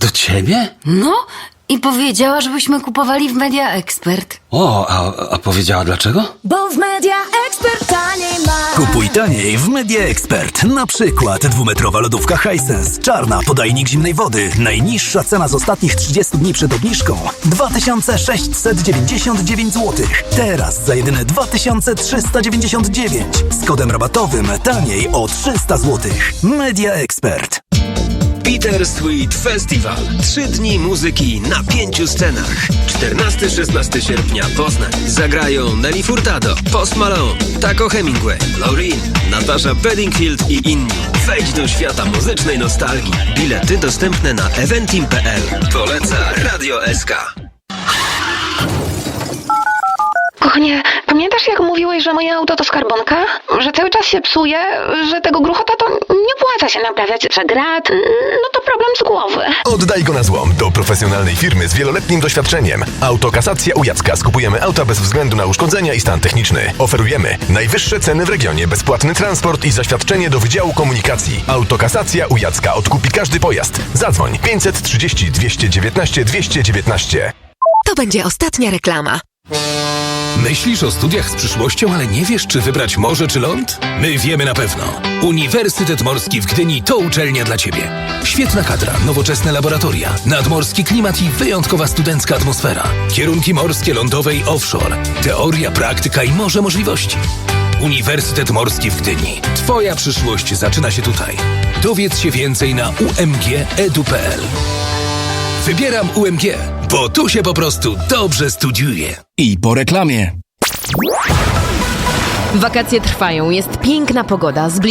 Do ciebie? No i powiedziała, żebyśmy kupowali w Media Expert. O, a, a powiedziała dlaczego? Bo w Media Expert taniej ma. Kupuj taniej w Media Expert. Na przykład dwumetrowa lodówka Hisense. Czarna podajnik zimnej wody. Najniższa cena z ostatnich 30 dni przed obniżką 2699 zł. Teraz za jedyne 2399. Z kodem rabatowym taniej o 300 zł. Media Expert. Peter Sweet Festival. Trzy dni muzyki na pięciu scenach. 14-16 sierpnia Poznań. Zagrają Nelly Furtado, Post Malone, Taco Hemingway, Laureen, Natasza Bedingfield i inni. Wejdź do świata muzycznej nostalgii. Bilety dostępne na eventim.pl. Poleca Radio SK. Kochanie, pamiętasz jak mówiłeś, że moje auto to skarbonka? Że cały czas się psuje, że tego gruchota to nie opłaca się naprawiać, że grat, no to problem z głowy. Oddaj go na złom do profesjonalnej firmy z wieloletnim doświadczeniem. Autokasacja u Jacka. Skupujemy auta bez względu na uszkodzenia i stan techniczny. Oferujemy najwyższe ceny w regionie, bezpłatny transport i zaświadczenie do Wydziału Komunikacji. Autokasacja u Jacka. Odkupi każdy pojazd. Zadzwoń 530 219 219. To będzie ostatnia reklama. Myślisz o studiach z przyszłością, ale nie wiesz, czy wybrać morze czy ląd? My wiemy na pewno. Uniwersytet Morski w Gdyni to uczelnia dla Ciebie. Świetna kadra, nowoczesne laboratoria, nadmorski klimat i wyjątkowa studencka atmosfera. Kierunki morskie, lądowe i offshore. Teoria, praktyka i morze możliwości. Uniwersytet Morski w Gdyni. Twoja przyszłość zaczyna się tutaj. Dowiedz się więcej na umgedu.pl. Wybieram UMG, bo tu się po prostu dobrze studiuje. I po reklamie. Wakacje trwają, jest piękna pogoda, zbliża